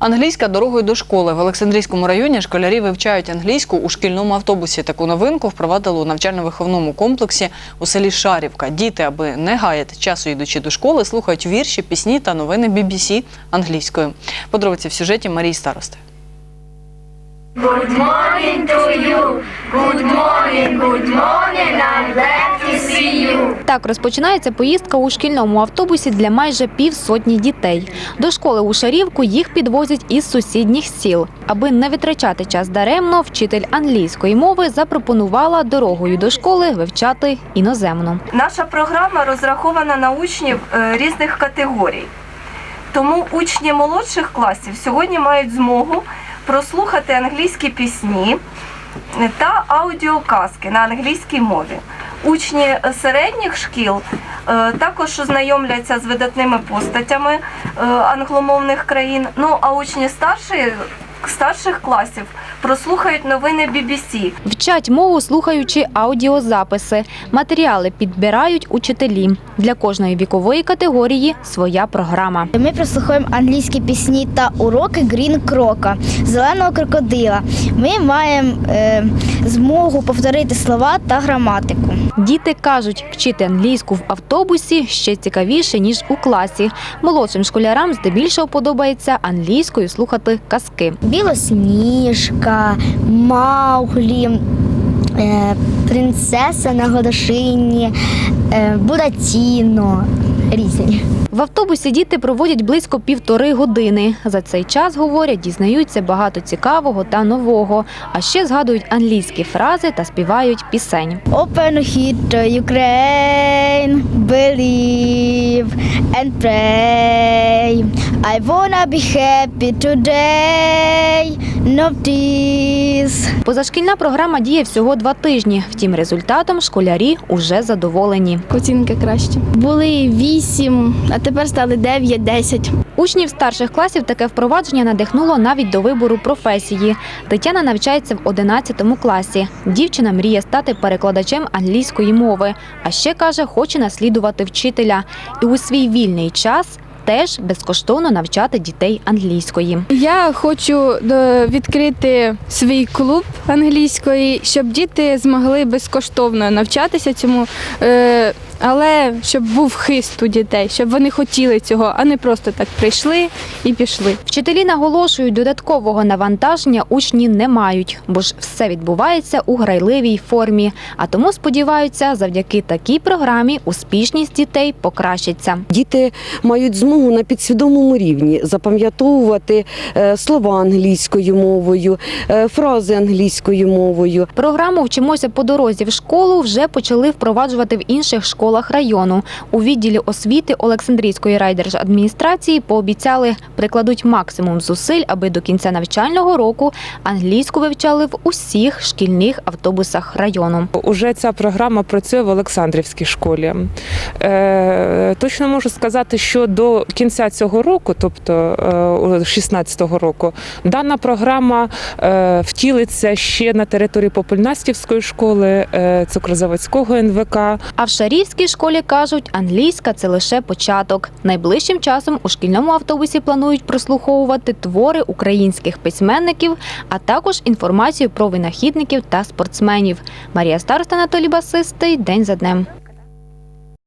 Англійська дорогою до школи в Олександрійському районі школярі вивчають англійську у шкільному автобусі. Таку новинку впровадили у навчально-виховному комплексі у селі Шарівка. Діти, аби не гаяти часу йдучи до школи, слухають вірші, пісні та новини BBC англійською. Подробиці в сюжеті Марії Старости. Good morning to you. Good morning, good morning. Так розпочинається поїздка у шкільному автобусі для майже півсотні дітей. До школи у Шарівку їх підвозять із сусідніх сіл. Аби не витрачати час даремно, вчитель англійської мови запропонувала дорогою до школи вивчати іноземну. Наша програма розрахована на учнів е, різних категорій. Тому учні молодших класів сьогодні мають змогу прослухати англійські пісні е, та аудіоказки на англійській мові. Учні середніх шкіл е, також ознайомляться з видатними постатями е, англомовних країн. Ну а учні старшої, старших класів прослухають новини BBC. Вчать мову, слухаючи аудіозаписи. Матеріали підбирають учителі. Для кожної вікової категорії своя програма. Ми прослухаємо англійські пісні та уроки Грін Крока, зеленого крокодила. Ми маємо е, змогу повторити слова та граматику. Діти кажуть, вчити англійську в автобусі ще цікавіше, ніж у класі. Молодшим школярам здебільшого подобається англійською слухати казки. Білосніжка, Мауглі, е, принцеса на годошині, е, Буратіно. Різні. В автобусі діти проводять близько півтори години. За цей час, говорять, дізнаються багато цікавого та нового, а ще згадують англійські фрази та співають пісень. Open hit Ukraine, believe and pray. I wanna be happy today, no tears. Позашкільна програма діє всього два тижні. Втім, результатом школярі уже задоволені. Оцінки краще. Були 8, а тепер стали 9, 10. Учнів старших класів таке впровадження надихнуло навіть до вибору професії. Тетяна навчається в 11 класі. Дівчина мріє стати перекладачем англійської мови, а ще каже, хоче наслідувати вчителя і у свій вільний час теж безкоштовно навчати дітей англійської. Я хочу е, відкрити свій клуб англійської, щоб діти змогли безкоштовно навчатися цьому. Але щоб був хист у дітей, щоб вони хотіли цього, а не просто так прийшли і пішли. Вчителі наголошують, додаткового навантаження учні не мають, бо ж все відбувається у грайливій формі. А тому сподіваються, завдяки такій програмі успішність дітей покращиться. Діти мають змогу на підсвідомому рівні запам'ятовувати е, слова англійською мовою, е, фрази англійською мовою. Програму Вчимося по дорозі в школу вже почали впроваджувати в інших школах району. У відділі освіти Олександрійської райдержадміністрації пообіцяли прикладуть максимум зусиль, аби до кінця навчального року англійську вивчали в усіх шкільних автобусах району. Уже ця програма працює в Олександрівській школі. Е, точно можу сказати, що до кінця цього року, тобто е, 16-го року, дана програма е, втілиться ще на території Попельнастівської школи, е, Цукрозаводського НВК. А в Шарівській школі кажуть, англійська це лише початок. Найближчим часом у шкільному автобусі планують прослуховувати твори українських письменників, а також інформацію про винахідників та спортсменів. Марія Староста, Анатолій Басистий. День за днем.